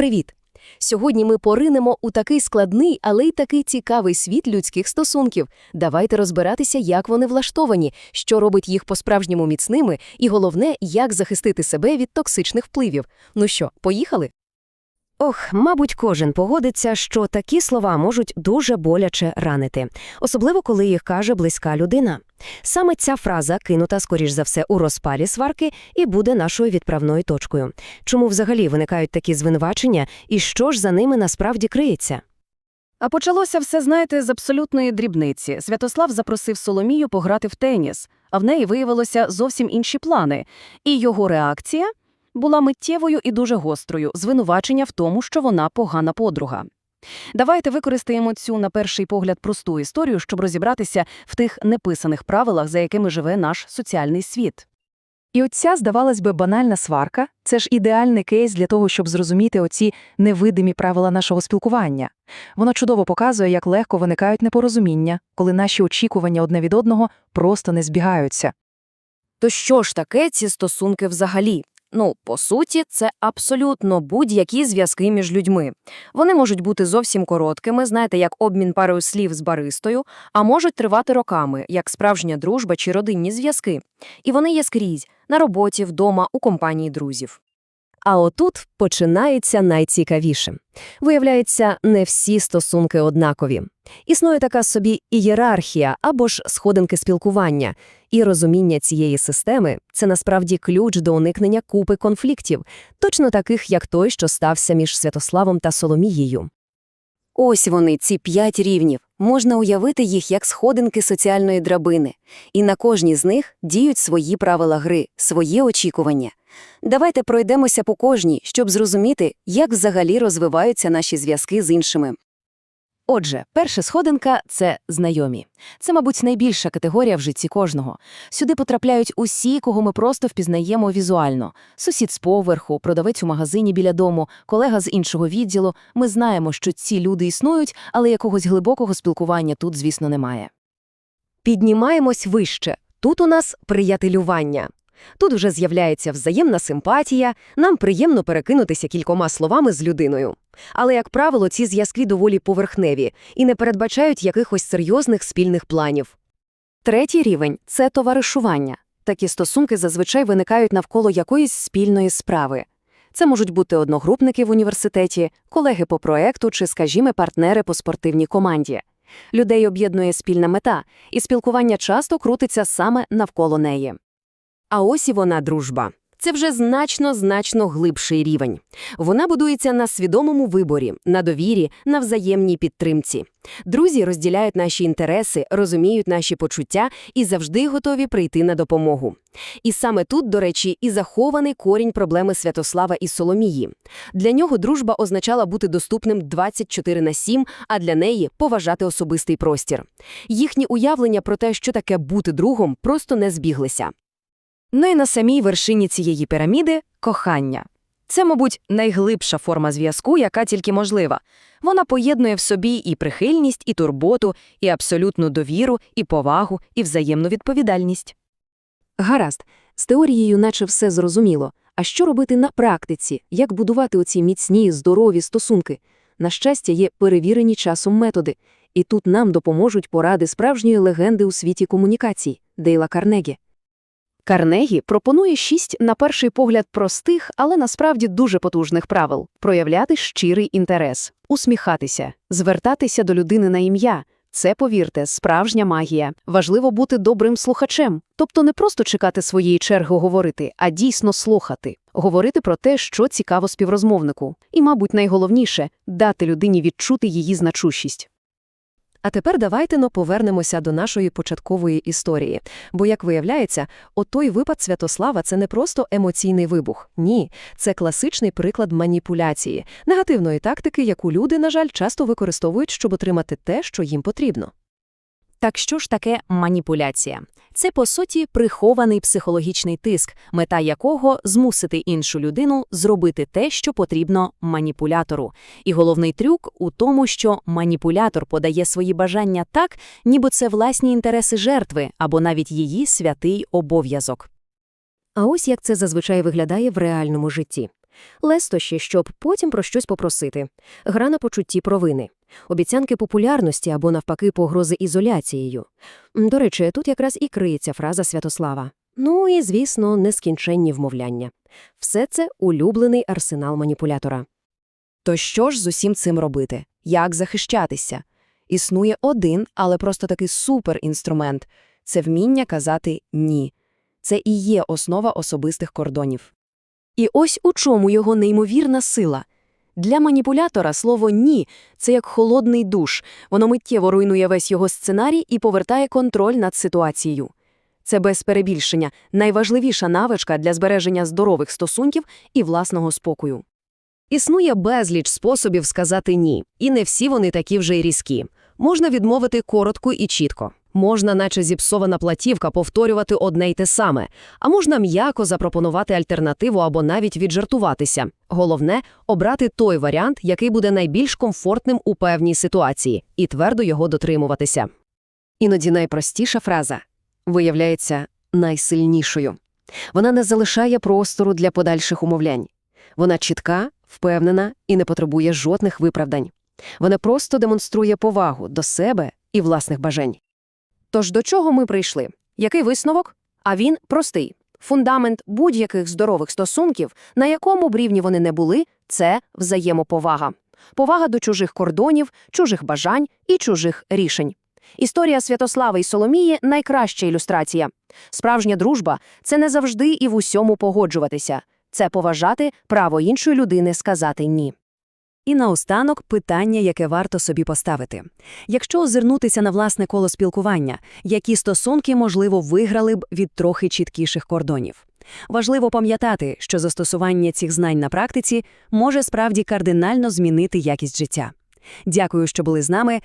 Привіт! Сьогодні ми поринемо у такий складний, але й такий цікавий світ людських стосунків. Давайте розбиратися, як вони влаштовані, що робить їх по-справжньому міцними, і головне, як захистити себе від токсичних впливів. Ну що, поїхали? Ох, мабуть, кожен погодиться, що такі слова можуть дуже боляче ранити, особливо коли їх каже близька людина. Саме ця фраза, кинута, скоріш за все, у розпалі сварки, і буде нашою відправною точкою. Чому взагалі виникають такі звинувачення, і що ж за ними насправді криється? А почалося все, знаєте, з абсолютної дрібниці. Святослав запросив Соломію пограти в теніс, а в неї виявилося зовсім інші плани. І його реакція була миттєвою і дуже гострою, звинувачення в тому, що вона погана подруга. Давайте використаємо цю, на перший погляд, просту історію, щоб розібратися в тих неписаних правилах, за якими живе наш соціальний світ. І оця, здавалось би, банальна сварка це ж ідеальний кейс для того, щоб зрозуміти оці невидимі правила нашого спілкування. Воно чудово показує, як легко виникають непорозуміння, коли наші очікування одне від одного просто не збігаються. То що ж таке ці стосунки взагалі? Ну, по суті, це абсолютно будь-які зв'язки між людьми. Вони можуть бути зовсім короткими, знаєте, як обмін парою слів з баристою, а можуть тривати роками, як справжня дружба чи родинні зв'язки. І вони є скрізь – на роботі, вдома, у компанії друзів. А отут починається найцікавіше. Виявляється, не всі стосунки однакові. Існує така собі ієрархія або ж сходинки спілкування, і розуміння цієї системи – це насправді ключ до уникнення купи конфліктів, точно таких, як той, що стався між Святославом та Соломією. Ось вони, ці п'ять рівнів. Можна уявити їх як сходинки соціальної драбини. І на кожній з них діють свої правила гри, свої очікування. Давайте пройдемося по кожній, щоб зрозуміти, як взагалі розвиваються наші зв'язки з іншими. Отже, перша сходинка – це знайомі. Це, мабуть, найбільша категорія в житті кожного. Сюди потрапляють усі, кого ми просто впізнаємо візуально. Сусід з поверху, продавець у магазині біля дому, колега з іншого відділу. Ми знаємо, що ці люди існують, але якогось глибокого спілкування тут, звісно, немає. Піднімаємось вище. Тут у нас приятелювання. Тут вже з'являється взаємна симпатія, нам приємно перекинутися кількома словами з людиною. Але, як правило, ці зв'язки доволі поверхневі і не передбачають якихось серйозних спільних планів. Третій рівень – це товаришування. Такі стосунки зазвичай виникають навколо якоїсь спільної справи. Це можуть бути одногрупники в університеті, колеги по проекту чи, скажімо, партнери по спортивній команді. Людей об'єднує спільна мета, і спілкування часто крутиться саме навколо неї. А ось і вона дружба. Це вже значно-значно глибший рівень. Вона будується на свідомому виборі, на довірі, на взаємній підтримці. Друзі розділяють наші інтереси, розуміють наші почуття і завжди готові прийти на допомогу. І саме тут, до речі, і захований корінь проблеми Святослава і Соломії. Для нього дружба означала бути доступним 24 на 7, а для неї – поважати особистий простір. Їхні уявлення про те, що таке бути другом, просто не збіглися. Ну і на самій вершині цієї піраміди – кохання. Це, мабуть, найглибша форма зв'язку, яка тільки можлива. Вона поєднує в собі і прихильність, і турботу, і абсолютну довіру, і повагу, і взаємну відповідальність. Гаразд, з теорією наче все зрозуміло. А що робити на практиці? Як будувати оці міцні, здорові стосунки? На щастя, є перевірені часом методи. І тут нам допоможуть поради справжньої легенди у світі комунікацій – Дейла Карнегі. Карнегі пропонує шість, на перший погляд, простих, але насправді дуже потужних правил проявляти щирий інтерес, усміхатися, звертатися до людини на ім'я. Це, повірте, справжня магія. Важливо бути добрим слухачем, тобто не просто чекати своєї черги говорити, а дійсно слухати, говорити про те, що цікаво співрозмовнику. І, мабуть, найголовніше дати людині відчути її значущість. А тепер давайте но повернемося до нашої початкової історії. Бо, як виявляється, отой випад Святослава – це не просто емоційний вибух. Ні, це класичний приклад маніпуляції, негативної тактики, яку люди, на жаль, часто використовують, щоб отримати те, що їм потрібно. Так що ж таке маніпуляція? Це, по суті, прихований психологічний тиск, мета якого змусити іншу людину зробити те, що потрібно маніпулятору. І головний трюк у тому, що маніпулятор подає свої бажання так, ніби це власні інтереси жертви або навіть її святий обов'язок. А ось як це зазвичай виглядає в реальному житті. Лестощі, щоб потім про щось попросити. Гра на почутті провини. Обіцянки популярності або, навпаки, погрози ізоляцією. До речі, тут якраз і криється фраза Святослава. Ну і, звісно, нескінченні вмовляння. Все це улюблений арсенал маніпулятора. То що ж з усім цим робити? Як захищатися? Існує один, але просто такий суперінструмент – це вміння казати «ні». Це і є основа особистих кордонів. І ось у чому його неймовірна сила. Для маніпулятора слово «ні» – це як холодний душ. Воно миттєво руйнує весь його сценарій і повертає контроль над ситуацією. Це без перебільшення найважливіша навичка для збереження здорових стосунків і власного спокою. Існує безліч способів сказати «ні», і не всі вони такі вже й різкі. Можна відмовити коротко і чітко. Можна, наче зіпсована платівка, повторювати одне й те саме, а можна м'яко запропонувати альтернативу або навіть віджартуватися. Головне – обрати той варіант, який буде найбільш комфортним у певній ситуації, і твердо його дотримуватися. Іноді найпростіша фраза виявляється найсильнішою. Вона не залишає простору для подальших умовлянь. Вона чітка, впевнена і не потребує жодних виправдань. Вона просто демонструє повагу до себе і власних бажань. Тож до чого ми прийшли? Який висновок? А він простий. Фундамент будь-яких здорових стосунків, на якому б рівні вони не були, це взаємоповага. Повага до чужих кордонів, чужих бажань і чужих рішень. Історія Святослави і Соломії – найкраща ілюстрація. Справжня дружба – це не завжди і в усьому погоджуватися. Це поважати право іншої людини сказати «ні». І наостанок питання, яке варто собі поставити. Якщо озирнутися на власне коло спілкування, які стосунки, можливо, виграли б від трохи чіткіших кордонів? Важливо пам'ятати, що застосування цих знань на практиці може справді кардинально змінити якість життя. Дякую, що були з нами.